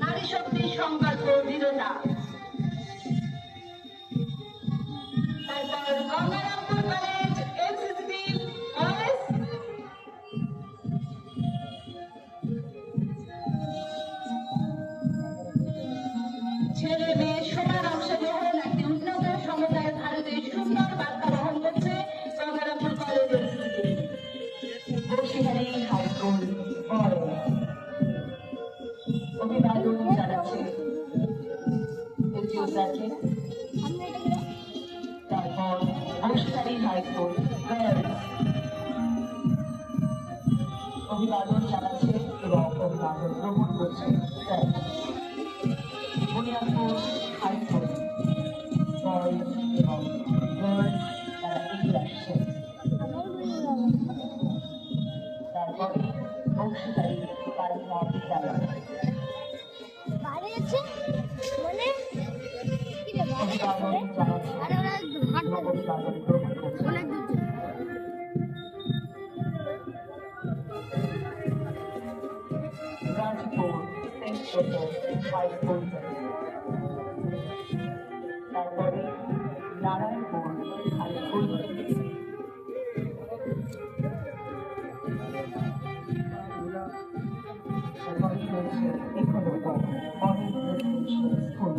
নারী শক্তির সংকল্প দৃঢ়তা তারপর গঙ্গারামপুর কলেজ এনসিসি টিম ছেলে মেয়ে হাইস্কুল বয়েজ অভিবাদন জানাচ্ছে স্যারকে তারপর হাইস্কুল গার্লস অভিবাদন জানাচ্ছে এবং অভিবাদন গ্রহণ করছে। স্যার বাইরে যাচ্ছে মানে কি রে অভিবাদন জানাচ্ছে আরে ওরা হাঁটতে অনেক দূর থেকে। গাজীপুর রেসিডেন্সিয়াল স্কুল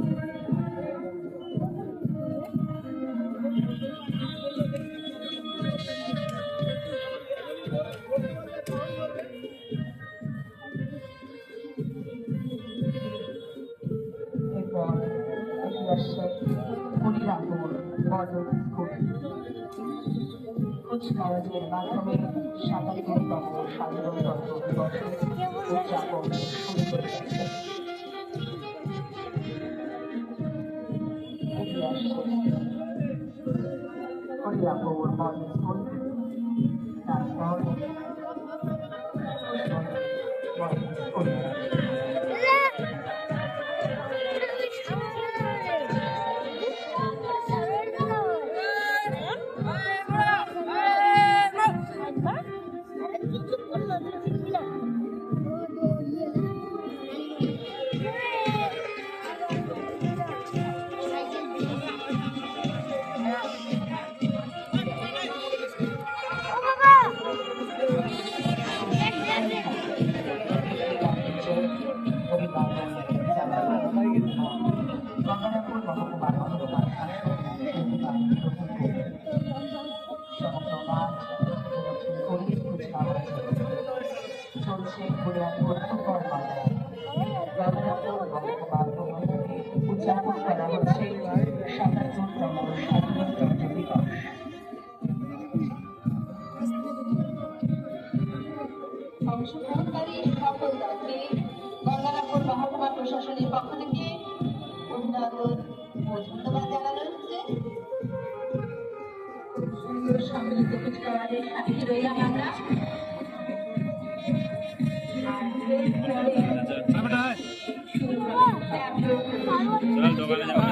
এরপর হরিরামপুর মডেল স্কুল মাধ্যমে সাতাত্তরতম সাধারণতন্ত্র দিবসের উদযাপন হরিরামপুর মডেল স্কুল তারপর চলছে বুনিয়াদপুর ফুটবল ময়দানে উদযাপন করা হচ্ছে সাতাত্তরতম সাধারণতন্ত্র দিবস অংশগ্রহণকারী সকল দলকে গঙ্গারামপুর মহকুমা প্রশাসনের পক্ষ থেকে ধন্যবাদ জানানো হচ্ছে। সম্মিলিত কুচকাওয়ারের সাথে রইলাম আমরা? আচ্ছা, হ্যাঁ, চল দোকানে যাওয়া